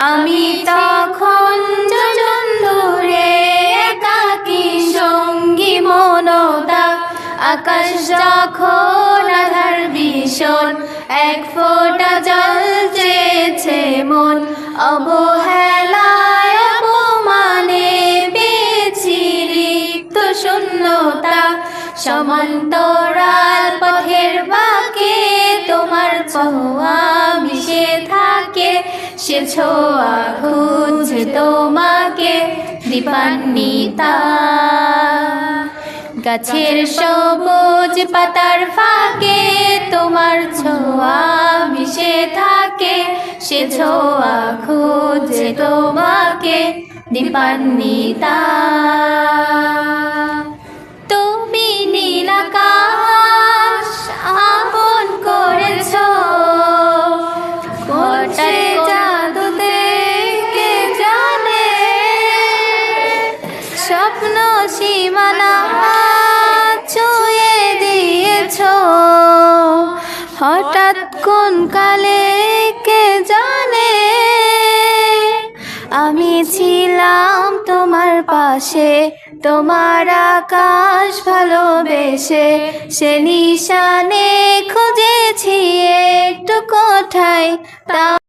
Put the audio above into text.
আমি তখন যোজন একাকী সঙ্গী মনদা আকাশ যখন আধার ভীষণ, এক ফোঁটা জল চেয়েছে মন। অবহেলায় অপমানে পেয়েছি রিক্ত শূন্যতা। সমান্তরাল সে ছোঁয়া খুঁজে তোমাকে দীপান্বিতা। গাছের সবুজ পাতার ফাঁকে তোমার ছোঁয়া মিশে থাকে। সে ছোঁয়া খুঁজে তোমাকে দীপান্বিতা। দিয়েছ। হঠাৎ কে জানে? আমি ছিলাম তোমার পাশে, তোমার আকাশ ভালোবেসে। সে নিশানে খুঁজেছি একটু কোঠায় তা